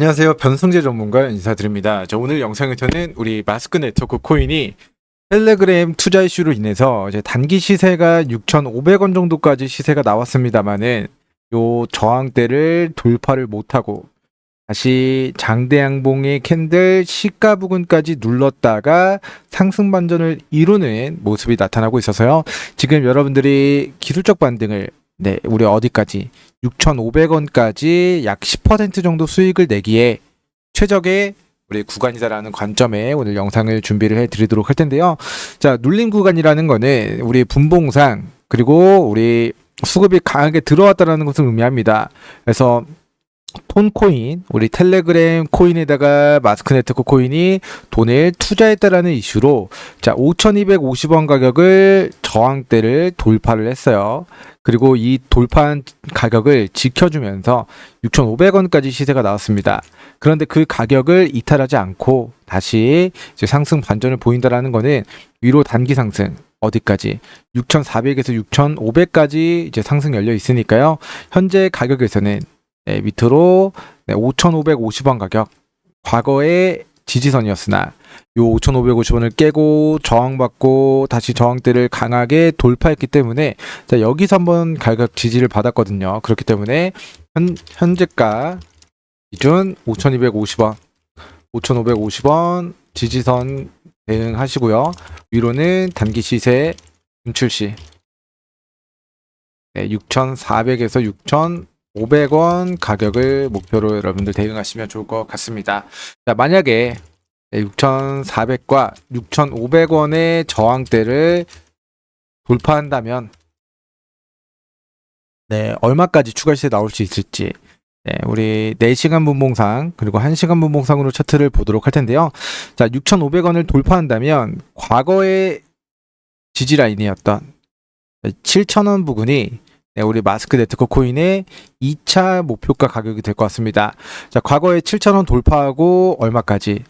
안녕하세요. 변성재 전문가 인사드립니다. 저 오늘 영상에서는 우리 마스크 네트워크 코인이 텔레그램 투자 이슈로 인해서 이제 단기 시세가 6,500원 정도까지 시세가 나왔습니다만은 요 저항대를 돌파를 못하고 다시 장대 양봉의 캔들 시가 부근까지 눌렀다가 상승 반전을 이루는 모습이 나타나고 있어서요. 지금 여러분들이 기술적 반등을 네, 우리 어디까지 6,500원까지 약 10% 정도 수익을 내기에 최적의 우리 구간이다라는 관점에 오늘 영상을 준비를 해 드리도록 할 텐데요. 자, 눌림 구간이라는 거는 우리 분봉상 그리고 우리 수급이 강하게 들어왔다라는 것을 의미합니다. 그래서 톤코인, 우리 텔레그램 코인에다가 마스크 네트워크 코인이 돈을 투자했다라는 이슈로 자, 5,250원 가격을 저항대를 돌파를 했어요. 그리고 이 돌파한 가격을 지켜주면서 6,500원까지 시세가 나왔습니다. 그런데 그 가격을 이탈하지 않고 다시 상승 반전을 보인다라는 거는 위로 단기 상승 어디까지 6,400에서 6,500까지 이제 상승 열려 있으니까요. 현재 가격에서는 네, 밑으로 네, 5,550원 가격 과거의 지지선이었으나 요 5,550원을 깨고 저항받고 다시 저항대를 강하게 돌파했기 때문에 자, 여기서 한번 가격 지지를 받았거든요. 그렇기 때문에 현, 현재가 기준 5,250원, 5,550원 지지선 대응하시고요. 위로는 단기 시세 분출시 네, 6,400에서 6,500원 가격을 목표로 여러분들 대응하시면 좋을 것 같습니다. 자, 만약에 6,400과 6,500원의 저항대를 돌파한다면 네, 얼마까지 추가 시세 나올 수 있을지 네, 우리 4시간 분봉상 그리고 1시간 분봉상으로 차트를 보도록 할 텐데요. 자, 6,500원을 돌파한다면 과거의 지지 라인이었던 7,000원 부근이 네, 우리 마스크 네트워크 코인의 2차 목표가 가격이 될 것 같습니다. 자, 과거에 7,000원 돌파하고 얼마까지?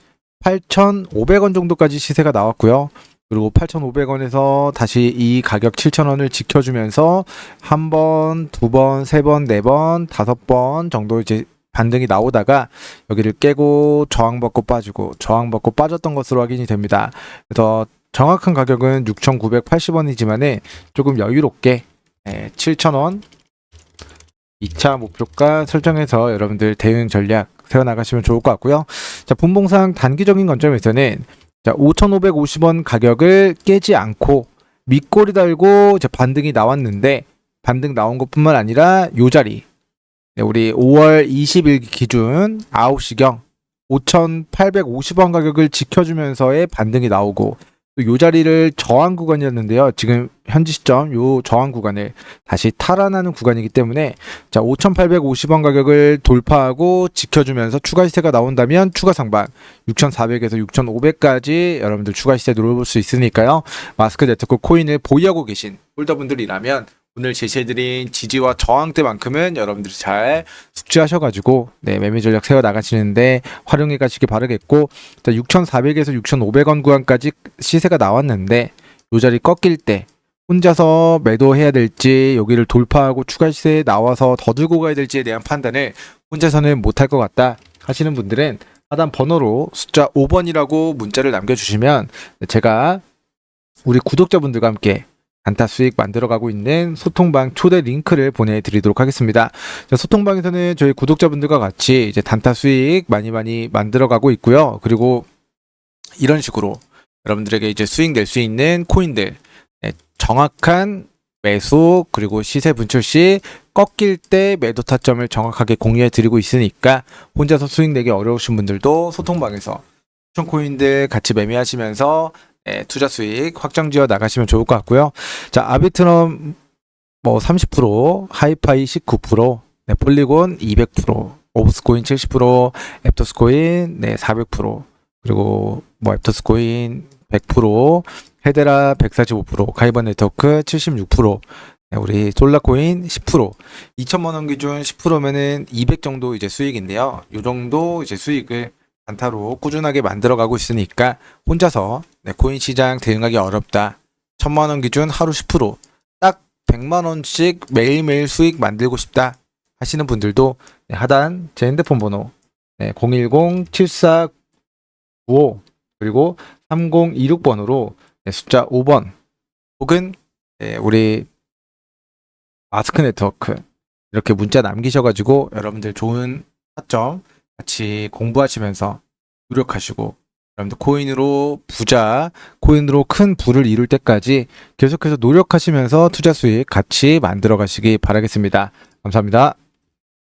8,500원 정도까지 시세가 나왔고요. 그리고 8,500원에서 다시 이 가격 7,000원을 지켜주면서 한 번, 두 번, 세 번, 네 번, 다섯 번 정도 이제 반등이 나오다가 여기를 깨고 저항받고 빠지고 저항받고 빠졌던 것으로 확인이 됩니다. 그래서 정확한 가격은 6,980원이지만은 조금 여유롭게 7,000원 2차 목표가 설정해서 여러분들 대응 전략 세워나가시면 좋을 것 같고요. 자, 분봉상 단기적인 관점에서는 자, 5,550원 가격을 깨지 않고 밑꼬리 달고 이제 반등이 나왔는데 반등 나온 것뿐만 아니라 요 자리 네, 우리 5월 20일 기준 9시경 5,850원 가격을 지켜주면서의 반등이 나오고 또 요 자리를 저항 구간이었는데요. 지금 현지 시점 요 저항 구간을 다시 탈환하는 구간이기 때문에 자 5,850원 가격을 돌파하고 지켜주면서 추가 시세가 나온다면 추가 상방 6,400에서 6,500까지 여러분들 추가 시세 노려볼 수 있으니까요. 마스크 네트워크 코인을 보유하고 계신 홀더분들이라면 오늘 제시해드린 지지와 저항대만큼은 여러분들이 잘 숙지하셔가지고 네, 매매 전략 세워 나가시는데 활용해 가시기 바라겠고 6,400에서 6,500원 구간까지 시세가 나왔는데 요 자리 꺾일 때 혼자서 매도해야 될지 여기를 돌파하고 추가 시세에 나와서 더 들고 가야 될지에 대한 판단을 혼자서는 못할 것 같다 하시는 분들은 하단 번호로 숫자 5번이라고 문자를 남겨주시면 제가 우리 구독자분들과 함께 단타 수익 만들어가고 있는 소통방 초대 링크를 보내드리도록 하겠습니다. 자, 소통방에서는 저희 구독자분들과 같이 이제 단타 수익 많이 많이 만들어가고 있고요. 그리고 이런 식으로 여러분들에게 이제 수익 낼 수 있는 코인들 네, 정확한 매수 그리고 시세 분출 시 꺾일 때 매도 타점을 정확하게 공유해 드리고 있으니까 혼자서 수익 내기 어려우신 분들도 소통방에서 추천 코인들 같이 매매하시면서 예, 투자 수익 확정 지어 나가시면 좋을 것 같고요. 자, 아비트럼 뭐 30%, 하이파이 19%, 네, 폴리곤 200%, 오브스코인 70%, 앱토스코인 네, 400%, 그리고 뭐 앱토스코인 100%, 헤데라 145%, 가이버 네트워크 76%, 네, 우리 솔라코인 10%, 2천만 원 기준 10%면은 200 정도 이제 수익인데요. 요 정도 이제 수익을 단타로 꾸준하게 만들어가고 있으니까 혼자서 네, 코인 시장 대응하기 어렵다. 천만 원 기준 하루 10%딱 100만 원씩 매일매일 수익 만들고 싶다 하시는 분들도 네, 하단 제 핸드폰 번호 네, 010-7495 그리고 3026번으로 네, 숫자 5번 혹은 네, 우리 마스크 네트워크 이렇게 문자 남기셔가지고 여러분들 좋은 타점 같이 공부하시면서 노력하시고 여러분들 코인으로 부자, 코인으로 큰 부를 이룰 때까지 계속해서 노력하시면서 투자 수익 같이 만들어 가시기 바라겠습니다. 감사합니다.